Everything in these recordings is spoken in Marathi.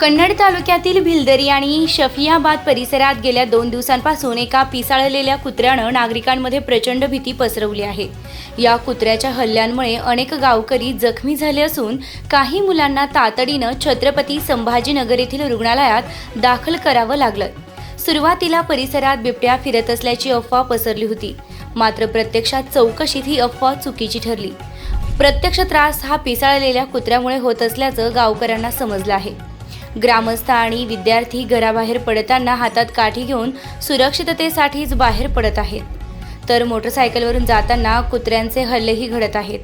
कन्नड तालुक्यातील भिलदरी आणि शफियाबाद परिसरात गेल्या दोन दिवसांपासून एका पिसाळलेल्या कुत्र्यानं नागरिकांमध्ये प्रचंड भीती पसरवली आहे. या कुत्र्याच्या हल्ल्यांमुळे अनेक गावकरी जखमी झाले असून काही मुलांना तातडीनं छत्रपती संभाजीनगर येथील रुग्णालयात दाखल करावं लागलं. सुरुवातीला परिसरात बिबट्या फिरत असल्याची अफवा पसरली होती. मात्र प्रत्यक्षात चौकशीत ही अफवा चुकीची ठरली. प्रत्यक्ष त्रास हा पिसाळलेल्या कुत्र्यामुळे होत असल्याचं गावकऱ्यांना समजलं आहे. ग्रामस्थ आणि विद्यार्थी घराबाहेर पडताना हातात काठी घेऊन सुरक्षिततेसाठीच बाहेर पडत आहेत. तर मोटरसायकलवरून जाताना कुत्र्यांचे हल्लेही घडत आहेत.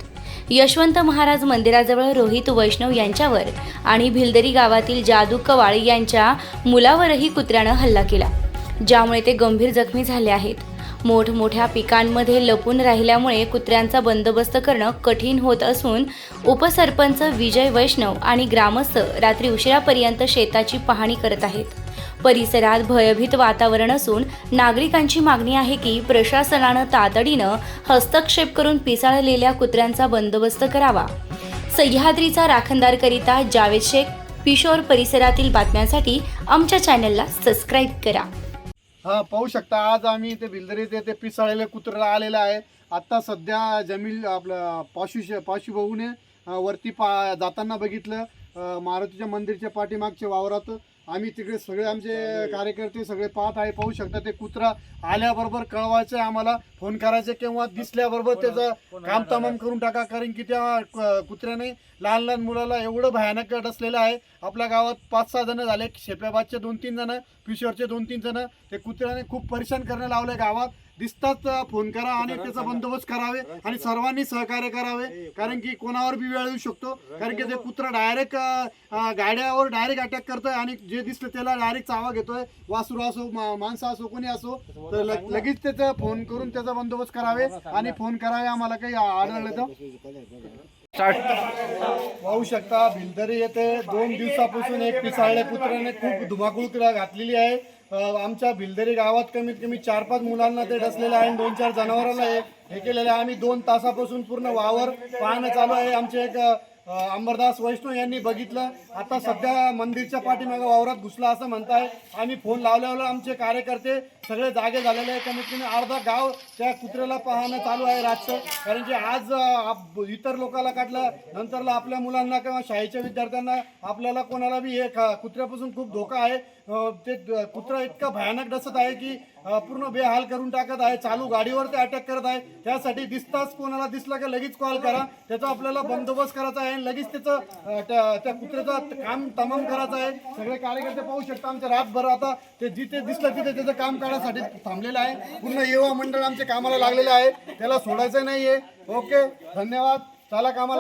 यशवंत महाराज मंदिराजवळ रोहित वैष्णव यांच्यावर आणि भिलदरी गावातील जादू कवाळ यांच्या मुलावरही कुत्र्यानं हल्ला केला ज्यामुळे ते गंभीर जखमी झाले आहेत. मोठमोठ्या पिकांमध्ये लपून राहिल्यामुळे कुत्र्यांचा बंदोबस्त करणं कठीण होत असून उपसरपंच विजय वैष्णव आणि ग्रामस्थ रात्री उशिरापर्यंत शेताची पाहणी करत आहेत. परिसरात भयभीत वातावरण असून नागरिकांची मागणी आहे की प्रशासनानं तातडीनं हस्तक्षेप करून पिसाळलेल्या कुत्र्यांचा बंदोबस्त करावा. सह्याद्रीचा राखणदारकरिता जावेद शेख पिशोर परिसरातील बातम्यांसाठी आमच्या चॅनलला सबस्क्राईब करा. हा पाहू शकता आज आम्ही ते बिल्दरी ते ते पिसाळलेले कुत्रं आलेलं आहे. आत्ता सध्या जमील आपलं पाशू पाशिभाऊने वरती पा जाताना बघितलं. मारुतीच्या मंदिरच्या पाठीमागच्या वावरात आम्ही तिकडे सगळे आमचे कार्यकर्ते सगळे पाहत आहे पाहू शकता ते कुत्रा आल्याबरोबर कळवायचं आम्हाला फोन करायचे किंवा दिसल्याबरोबर त्याचं काम तमाम करून टाका कारण की त्या कुत्र्याने लहान लहान मुलाला एवढं भयानक डसलेलं आहे. आपल्या गावात पाच सहा जण झाले शेप्याबादचे दोन तीन जण पिशोरचे दोन तीन जण. ते कुत्र्याने खूप परेशान करणं लावलंय गावात. दिसतात फोन करा आणि त्याचा बंदोबस्त करावे आणि सर्वांनी सहकार्य करावे. कारण की कोणावर बी वेळ येऊ शकतो. कारण की ते कुत्रा डायरेक्ट गाड्यावर डायरेक्ट अटॅक करतोय आणि जे दिसलं त्याला डायरेक्ट चावा घेतोय. वासरू असो माणसं असो कोणी असो तर लगेच त्याचा फोन करून त्याचा बंदोबस्त करावे आणि फोन करावे आम्हाला काही आढळलं तर. पाहू शकता भिलदरी येथे दोन दिवसापासून एक पिसाळल्या कुत्र्याने खूप धुमाकूळ घातलेली आहे. आमच्या भिलदरी गावात कमीत कमी चार पाच मुलांना ते डसलेलं आहे आणि दोन चार जनावरांना हे केलेलं आहे. आम्ही दोन तासापासून पूर्ण वावर पाहणं चालू आहे. आमचे एक अंबरदास वैष्णव यांनी बघितलं. आता सध्या मंदिरच्या पाठीमागं वावरात घुसला असं म्हणताय. आम्ही फोन लावल्यावर आमचे कार्यकर्ते सगळे जागे झालेले आहे कमीत कमी अर्धा गाव त्या कुत्र्याला पाहणं चालू आहे रातचं. कारण की आज आप- इतर लोकाला काढलं. नंतरला आपल्या मुलांना किंवा शाळेच्या विद्यार्थ्यांना आपल्याला कोणाला बी हे कुत्र्यापासून खूप धोका आहे. ते कुत्रा इतका भयानक डसत आहे की पूर्ण बेहाल करून टाकत आहे चालू गाडीवर ते अटॅक करत आहे. त्यासाठी दिसताच कोणाला दिसलं का लगेच कॉल करा. त्याचा आपल्याला बंदोबस्त करायचा आहे आणि लगेच त्याचं त्या त्या कुत्र्याचं काम तमाम करायचं आहे. सगळे कार्यकर्ते पाहू शकता आमच्या रातभर आता ते जिथे दिसलं तिथे त्याचं काम करण्यासाठी थांबलेलं आहे. पूर्ण युवा मंडळ आमच्या कामाला लागलेलं आहे. त्याला सोडायचं नाहीये. ओके धन्यवाद. चला कामाला.